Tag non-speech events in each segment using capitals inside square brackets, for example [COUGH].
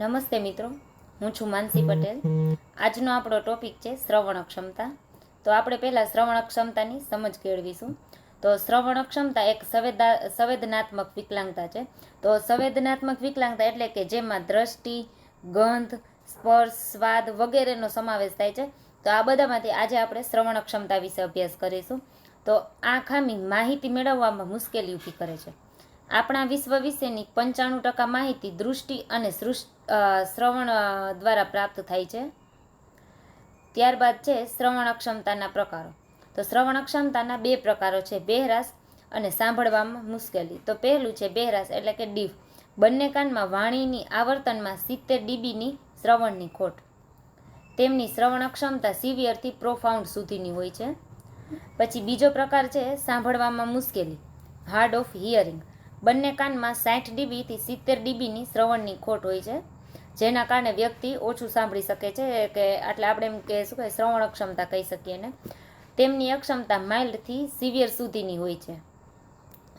નમસ્તે મિત્રો, હું છું માનસી પટેલ. આજનો આપણો ટોપિક છે શ્રવણ ક્ષમતા તો આપણે પહેલાં શ્રવણ ક્ષમતાની સમજ કેળવીશું. તો શ્રવણ ક્ષમતા એક સંવેદા, સંવેદનાત્મક વિકલાંગતા છે. તો સંવેદનાત્મક વિકલાંગતા એટલે કે જેમાં દ્રષ્ટિ, ગંધ, સ્પર્શ, સ્વાદ વગેરેનો સમાવેશ થાય છે. તો આ બધામાંથી આજે આપણે શ્રવણ ક્ષમતા વિશે અભ્યાસ કરીશું. તો આ ખામી માહિતી મેળવવામાં મુશ્કેલી ઊભી કરે છે. આપણા વિશ્વ વિશેની પંચાણું ટકા માહિતી દૃષ્ટિ અને શ્રવણ દ્વારા પ્રાપ્ત થાય છે. ત્યારબાદ છે શ્રવણ અક્ષમતાના પ્રકારો. તો શ્રવણ અક્ષમતાના બે પ્રકારો છે બહેરાશ અને સાંભળવામાં મુશ્કેલી. તો પહેલું છે બહેરાશ એટલે કે ડીફ બંને કાનમાં વાણીની આવર્તનમાં સિત્તેર ડીબીની શ્રવણની ખોટ. તેમની શ્રવણ અક્ષમતા સિવિયરથી પ્રોફાઉન્ડ સુધીની હોય છે. પછી બીજો પ્રકાર છે સાંભળવામાં મુશ્કેલી. Hard of hearing. બંને કાનમાં સાઠ ડીબીથી સિત્તેર ડીબીની શ્રવણની ખોટ હોય છે, જેના કારણે વ્યક્તિ ઓછું સાંભળી શકે છે કે એટલે આપણે એમ કે શું કહે શ્રવણ અક્ષમતા કહી શકીએ ને તેમની અક્ષમતા માઇલ્ડથી સિવિયર સુધીની હોય છે.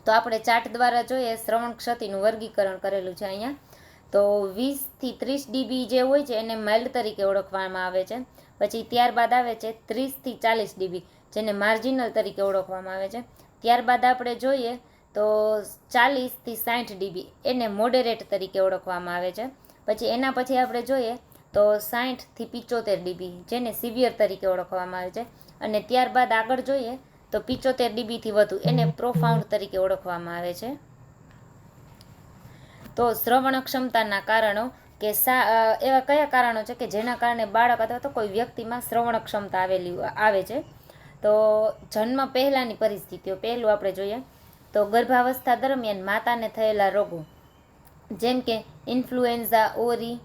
તો આપણે ચાર્ટ દ્વારા જોઈએ, શ્રવણ ક્ષતિનું વર્ગીકરણ કરેલું છે અહીંયા. તો વીસથી ત્રીસ ડીબી જે હોય છે એને માઇલ્ડ તરીકે ઓળખવામાં આવે છે. પછી ત્યારબાદ આવે છે ત્રીસથી ચાલીસ ડીબી, જેને માર્જિનલ તરીકે ઓળખવામાં આવે છે. ત્યારબાદ આપણે જોઈએ તો ચાલીસથી સાઠ ડીબી એને મોડેરેટ તરીકે ઓળખવામાં આવે છે. પછી એના પછી આપણે જોઈએ તો સાઠથી પિચોતેર ડીબી જેને સિવિયર તરીકે ઓળખવામાં આવે છે. અને ત્યારબાદ આગળ જોઈએ તો પિચોતેર ડીબીથી વધુ એને પ્રોફાઉન્ડ તરીકે ઓળખવામાં આવે છે. તો શ્રવણ ક્ષમતાના કારણો કે સા એવા કયા કારણો છે કે જેના કારણે બાળક અથવા તો કોઈ વ્યક્તિમાં શ્રવણ ક્ષમતા આવેલી આવે છે. તો જન્મ પહેલાંની પરિસ્થિતિઓ પહેલું આપણે જોઈએ તો ગર્ભાવસ્થા દરમિયાન માતાને થયેલા રોગો, જેમ કે ઇન્ફ્લુએન્ઝા, ઓરી,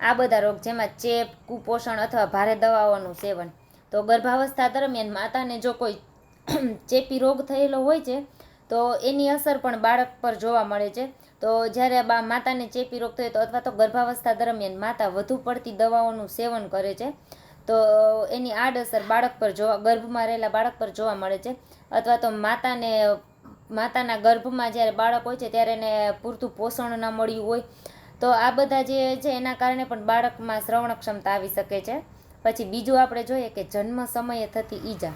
આ બધા રોગ જેમાં ચેપ, કુપોષણ અથવા ભારે દવાઓનું સેવન. તો ગર્ભાવસ્થા દરમિયાન માતાને જો કોઈ [CLEARS THROAT] ચેપી રોગ થયેલો હોય છે, તો એની અસર પણ બાળક પર જોવા મળે છે. તો જ્યારે બા માતાને ચેપી રોગ થયો તો અથવા તો ગર્ભાવસ્થા દરમિયાન માતા વધુ પડતી દવાઓનું સેવન કરે છે, તો એની આડઅસર બાળક પર જોવા, ગર્ભમાં રહેલા બાળક પર જોવા મળે છે. અથવા તો માતાને માતાના ગર્ભમાં જ્યારે બાળક હોય છે ત્યારે એને પૂરતું પોષણ ન મળ્યું હોય. તો આ બધા જે છે એના કારણે પણ બાળકમાં શ્રવણ ક્ષમતા આવી શકે છે. પછી બીજું આપણે જોઈએ કે જન્મ સમયે થતી ઈજા.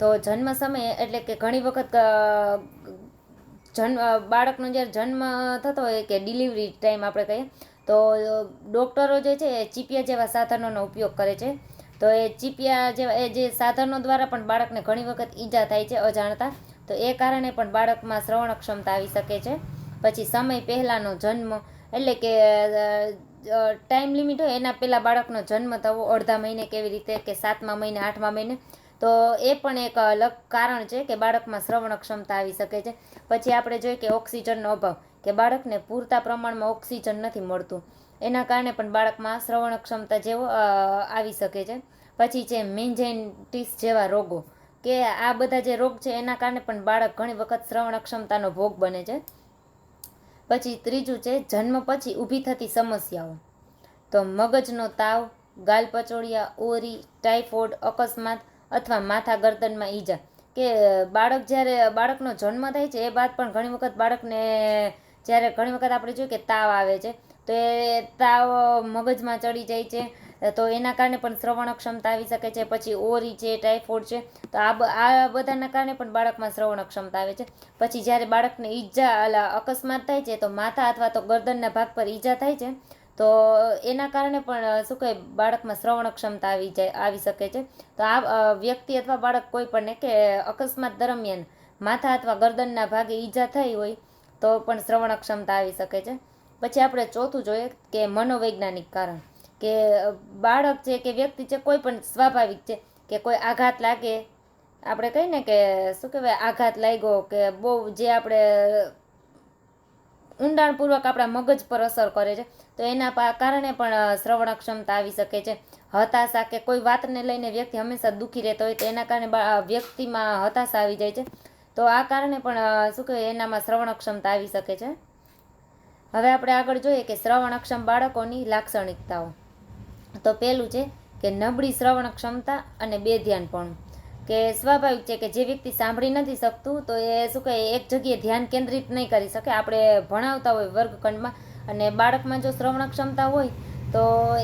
તો જન્મ સમયે એટલે કે ઘણી વખત જન્મ, બાળકનો જ્યારે જન્મ થતો હોય કે ડિલિવરી ટાઈમ આપણે કહીએ, તો ડૉક્ટરો જે છે એ ચીપિયા જેવા સાધનોનો ઉપયોગ કરે છે. તો એ ચીપિયા જેવા, એ જે સાધનો દ્વારા પણ બાળકને ઘણી વખત ઈજા થાય છે અજાણતા. તો એ કારણે પણ બાળકમાં શ્રવણ ક્ષમતા આવી શકે છે. પછી સમય પહેલાંનો જન્મ એટલે કે ટાઈમ લિમિટ હોય એના પહેલાં બાળકનો જન્મ થવો અડધા મહિને કેવી રીતે કે સાતમા મહિને, આઠમા મહિને, તો એ પણ એક અલગ કારણ છે કે બાળકમાં શ્રવણ ક્ષમતા આવી શકે છે. પછી આપણે જોઈએ કે ઓક્સિજનનો અભાવ, કે બાળકને પૂરતા પ્રમાણમાં ઓક્સિજન નથી મળતું. એના કારણે પણ બાળકમાં શ્રવણ ક્ષમતા જેવો આવી શકે છે. પછી છે મેન્જેન્ટિસ જેવા રોગો કે આ બધા જે રોગ છે એના કારણે પણ બાળક ઘણી વખત શ્રવણ ક્ષમતાનો ભોગ બને છે. પછી ત્રીજું છે, જન્મ પછી ઊભી થતી સમસ્યાઓ. તો મગજનો તાવ, ગાલ પચોડિયા ઓરી ટાઇફોઇડ અકસ્માત અથવા માથા ગરદનમાં ઈજા. કે બાળક જ્યારે, બાળકનો જન્મ થાય છે એ બાદ પણ ઘણી વખત બાળકને, જ્યારે ઘણી વખત આપણે જોઈએ કે તાવ આવે છે, તો એ તાવ મગજમાં ચડી જાય છે તો એના કારણે પણ શ્રવણ ક્ષમતા આવી શકે છે. પછી ઓરી છે, ટાઇફોઇડ છે, તો આ આ બધાના કારણે પણ બાળકમાં શ્રવણ ક્ષમતા આવે છે. પછી જ્યારે બાળકને ઈજા અકસ્માત થાય છે, તો માથા અથવા તો ગરદનના ભાગ પર ઈજા થાય છે, તો એના કારણે પણ શું કહે બાળકમાં શ્રવણ ક્ષમતા આવી જાય, આવી શકે છે. તો આ વ્યક્તિ અથવા બાળક કોઈ પણ કે અકસ્માત દરમિયાન માથા અથવા ગરદનના ભાગે ઈજા થઈ હોય, તો પણ શ્રવણ ક્ષમતા આવી શકે છે. પછી આપણે ચોથું જોઈએ કે મનોવૈજ્ઞાનિક કારણ. કે બાળક છે કે વ્યક્તિ છે, કોઈ પણ સ્વાભાવિક છે કે કોઈ આઘાત લાગે. આપણે કહીએ ને કે, શું કહેવાય, આઘાત લાગ્યો કે બહુ જે આપણે ઊંડાણપૂર્વક આપણા મગજ પર અસર કરે છે, તો એના કારણે પણ શ્રવણ ક્ષમતા આવી શકે છે. હતાશા કે કોઈ વાતને લઈને વ્યક્તિ હંમેશા દુઃખી રહેતો હોય તો એના કારણે વ્યક્તિમાં હતાશા આવી જાય છે. તો આ કારણે પણ શું કહેવાય, એનામાં શ્રવણ ક્ષમતા આવી શકે છે. હવે આપણે આગળ જોઈએ કે શ્રવણક્ષમ બાળકોની લાક્ષણિકતાઓ. તો પહેલું છે કે નબળી શ્રવણ ક્ષમતા અને બે ધ્યાનપણું. કે સ્વાભાવિક છે કે જે વ્યક્તિ સાંભળી નથી શકતું, તો એ શું કહે, એક જગ્યાએ ધ્યાન કેન્દ્રિત નહીં કરી શકે. આપણે ભણાવતા હોય વર્ગખંડમાં અને બાળકમાં જો શ્રવણ ક્ષમતા હોય, તો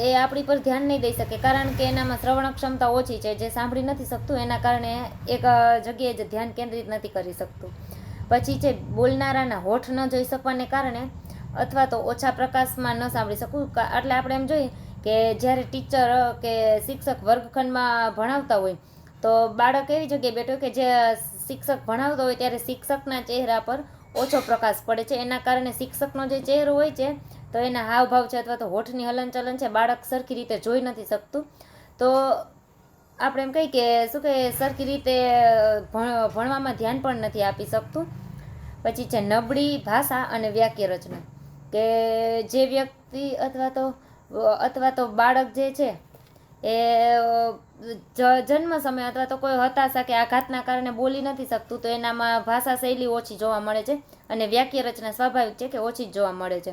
એ આપણી પર ધ્યાન નહીં દઈ શકે. કારણ કે એનામાં શ્રવણ ક્ષમતા ઓછી છે. જે સાંભળી નથી શકતું, એના કારણે એક જગ્યાએ જ ધ્યાન કેન્દ્રિત નથી કરી શકતું. પછી છે, બોલનારાના હોઠ ન જોઈ શકવાને કારણે અથવા તો ઓછા પ્રકાશમાં ન સાંભળી શકું. એટલે આપણે એમ જોઈએ કે જ્યારે ટીચર, કે શિક્ષક વર્ગખંડમાં ભણાવતા હોય, તો બાળક એવી જગ્યાએ બેઠો કે જે શિક્ષક ભણાવતો હોય ત્યારે શિક્ષકના ચહેરા પર ઓછો પ્રકાશ પડે છે. એના કારણે શિક્ષકનો જે ચહેરો હોય છે, તો એના હાવભાવ છે અથવા તો હોઠની હલનચલન છે, બાળક સરખી રીતે જોઈ નથી શકતું. તો આપણે એમ કહીએ કે શું કે સરખી રીતે ભણવામાં ધ્યાન પણ નથી આપી શકતું. પછી છે નબળી ભાષા અને વાક્ય રચના, કે જે વ્યક્તિ અથવા તો અથવા તો બાળક જે છે, એ જન્મ સમય અથવા તો કોઈ હતાશા કે આઘાતના કારણે બોલી નથી શકતું, તો એનામાં ભાષા શૈલી ઓછી જોવા મળે છે અને વાક્ય રચના સ્વાભાવિક છે કે ઓછી જ જોવા મળે છે.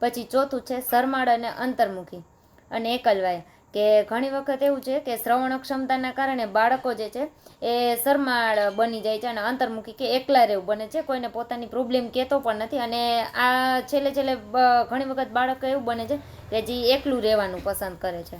પછી ચોથું છે શરમાળ અને અંતર્મુખી અને એકલવાય, કે ઘણી વખત એવું છે કે શ્રવણ ક્ષમતાના કારણે બાળકો જે છે, એ શરમાળ બની જાય છે અને અંતર્મુખી કે એકલા રહેવું બને છે, કોઈને પોતાની પ્રોબ્લેમ કહેતો પણ નથી અને આ છેલ્લે છેલ્લે ઘણી વખત બાળક એવું બને છે કે જે એકલું રહેવાનું પસંદ કરે છે.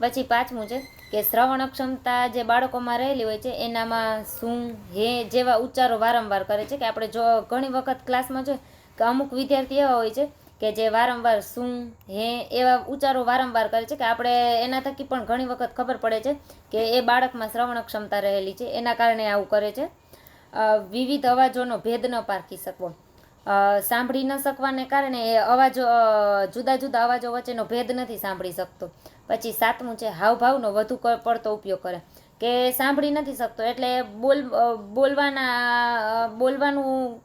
પછી પાંચમું છે કે શ્રવણ ક્ષમતા જે બાળકોમાં રહેલી હોય છે, એનામાં શું, હે જેવા ઉચ્ચારો વારંવાર કરે છે કે આપણે જો ઘણી વખત ક્લાસમાં જોઈએ કે અમુક વિદ્યાર્થી એવા હોય છે કે જે વારંવાર શું, હે એવા ઉચ્ચારો વારંવાર કરે છે કે આપણે એના થકી પણ ઘણી વખત ખબર પડે છે કે એ બાળકમાં શ્રવણ ક્ષમતા રહેલી છે, એના કારણે આવું કરે છે. વિવિધ અવાજોનો ભેદ ન પારખી શકવો. સાંભળી ન શકવાને કારણે એ અવાજો જુદા જુદા અવાજો વચ્ચેનો ભેદ નથી સાંભળી શકતો. પછી સાતમું છે, હાવભાવનો વધુ પડતો ઉપયોગ કરે. કે સાંભળી નથી શકતો, એટલે બોલ બોલવાના બોલવાનું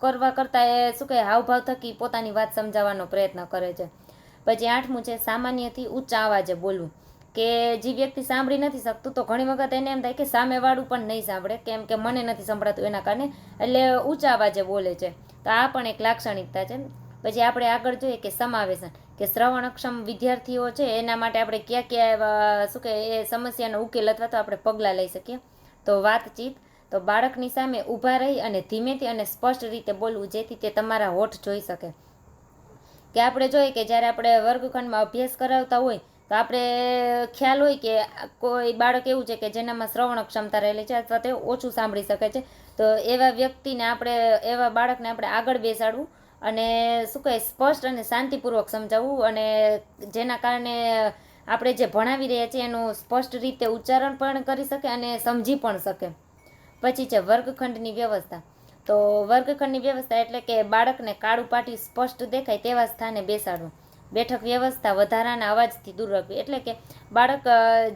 કરવા કરતાં એ શું કહે, હાવભાવ થકી પોતાની વાત સમજાવવાનો પ્રયત્ન કરે છે. પછી આઠમું છે, સામાન્યથી ઊંચા અવાજે બોલવું. કે જે વ્યક્તિ સાંભળી નથી શકતું, તો ઘણી વખત એને એમ થાય કે સામેવાળું પણ નહીં સાંભળે. કેમ કે મને નથી સંભળાતું એના કારણે. એટલે ઊંચા અવાજે બોલે છે. તો આ પણ એક લાક્ષણિકતા છે. પછી આપણે આગળ જોઈએ કે સમાવેશન. કે શ્રવણક્ષમ વિદ્યાર્થીઓ છે, એના માટે આપણે ક્યાં ક્યાં શું કે એ સમસ્યાનો ઉકેલ અથવા તો આપણે પગલાં લઈ શકીએ. તો વાતચીત. તો બાળકની સામે ઊભા રહી અને ધીમેથી અને સ્પષ્ટ રીતે બોલવું, જેથી તે તમારા હોઠ જોઈ શકે. કે આપણે જોઈએ કે જ્યારે આપણે વર્ગખંડમાં અભ્યાસ કરાવતા હોય તો આપણે ખ્યાલ હોય કે કોઈ બાળક એવું છે કે જેનામાં શ્રવણ ક્ષમતા રહેલી છે અથવા તે ઓછું સાંભળી શકે છે, તો એવા વ્યક્તિને આપણે, એવા બાળકને આપણે આગળ બેસાડવું અને શું કહે, સ્પષ્ટ અને શાંતિપૂર્વક સમજાવવું અને જેના કારણે આપણે જે ભણાવી રહ્યા છીએ એનું સ્પષ્ટ રીતે ઉચ્ચારણ પણ કરી શકે અને સમજી પણ શકે. પછી છે વર્ગખંડની વ્યવસ્થા. તો વર્ગખંડની વ્યવસ્થા એટલે કે બાળકને કાળું પાટી સ્પષ્ટ દેખાય તેવા સ્થાને બેસાડવું. બેઠક વ્યવસ્થા વધારાના અવાજથી દૂર રાખવી. એટલે કે બાળક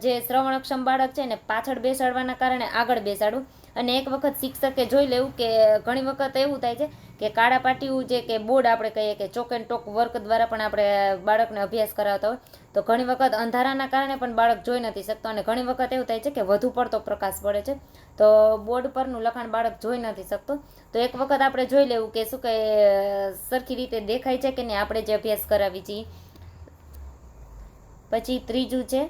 જે શ્રવણક્ષમ બાળક છે ને પાછળ બેસાડવાના કારણે આગળ બેસાડવું. અને એક વખત શિક્ષકે જોઈ લેવું કે ઘણી વખત એવું થાય છે કે કાળા પાટિયું જે કે બોર્ડ આપણે કહીએ કે ચોક એન્ડ ટોક વર્ક દ્વારા પણ આપણે બાળકને અભ્યાસ કરાવતા હોય, તો ઘણી વખત અંધારાના કારણે પણ બાળક જોઈ નથી શકતો અને ઘણી વખત એવું થાય છે કે વધુ પડતો પ્રકાશ પડે છે. તો બોર્ડ પરનું લખાણ બાળક જોઈ નથી શકતો. તો એક વખત આપણે જોઈ લેવું કે શું કે સરખી રીતે દેખાય છે કે નહીં આપણે જે અભ્યાસ કરાવી છીએ. પછી ત્રીજું છે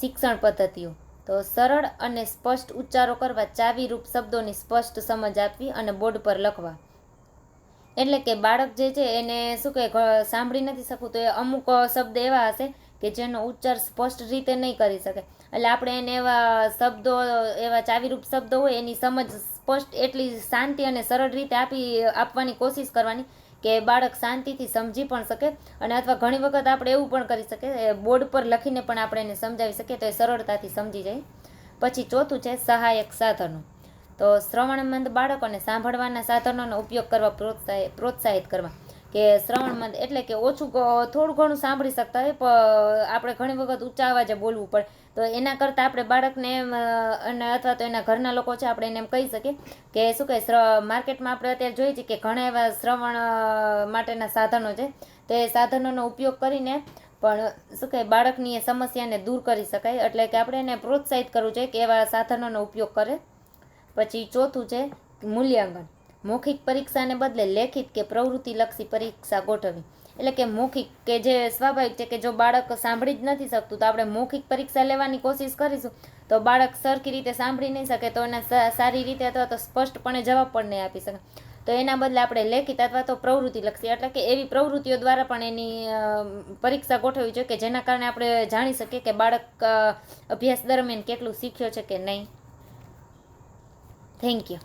શિક્ષણ પદ્ધતિઓ. તો સરળ અને સ્પષ્ટ ઉચ્ચારો કરવા ચાવીરૂપ શબ્દોની સ્પષ્ટ સમજ આપવી અને બોર્ડ પર લખવા. એટલે કે બાળક જે છે એને શું કહે સાંભળી નથી શકું તો એ અમુક શબ્દ એવા હશે કે જેનો ઉચ્ચાર સ્પષ્ટ રીતે નહીં કરી શકે. એટલે આપણે એને એવા શબ્દો, એવા ચાવીરૂપ શબ્દો હોય, એની સમજ સ્પષ્ટ, એટલી શાંતિ અને સરળ રીતે આપી, આપવાની કોશિશ કરવાની કે બાળક શાંતિથી સમજી પણ શકે અને અથવા ઘણી વખત આપણે એવું પણ કરી શકીએ બોર્ડ પર લખીને પણ આપણે એને સમજાવી શકીએ તો એ સરળતાથી સમજી જાય. પછી ચોથું છે સહાયક સાધનો. તો શ્રવણમંદ બાળકોને સાંભળવાના સાધનોનો ઉપયોગ કરવા પ્રોત્સાહિત પ્રોત્સાહિત કરવા. કે શ્રવણમંદ એટલે કે ઓછું થોડું ઘણું સાંભળી શકતા હોય પણ આપણે ઘણી વખત ઊંચા અવાજે બોલવું પડે. તો એના કરતાં આપણે બાળકને અને અથવા તો એના ઘરના લોકો છે, આપણે એને એમ કહી શકીએ કે શું કહે માર્કેટમાં આપણે અત્યારે જોઈએ છીએ કે ઘણા એવા શ્રવણ માટેના સાધનો છે. તો એ સાધનોનો ઉપયોગ કરીને પણ શું કહે, બાળકની એ સમસ્યાને દૂર કરી શકાય. એટલે કે આપણે એને પ્રોત્સાહિત કરવું જોઈએ કે એવા સાધનોનો ઉપયોગ કરે. પછી ચોથું છે મૂલ્યાંકન. મૌખિક પરીક્ષાને બદલે લેખિત કે પ્રવૃત્તિલક્ષી પરીક્ષા ગોઠવવી એટલે કે મૌખિક કે જે સ્વાભાવિક છે કે જો બાળક સાંભળી જ નથી શકતું, તો આપણે મૌખિક પરીક્ષા લેવાની કોશિશ કરીશું. તો બાળક સરખી રીતે સાંભળી નહીં શકે, તો એને સારી રીતે અથવા તો સ્પષ્ટપણે જવાબ પણ નહીં આપી શકે. તો એના બદલે આપણે લેખિત અથવા તો પ્રવૃત્તિ લખીએ એટલે કે એવી પ્રવૃત્તિઓ દ્વારા પણ એની પરીક્ષા ગોઠવવી જોઈએ કે જેના કારણે આપણે જાણી શકીએ કે બાળક અભ્યાસ દરમિયાન કેટલું શીખ્યો છે કે નહીં. Thank you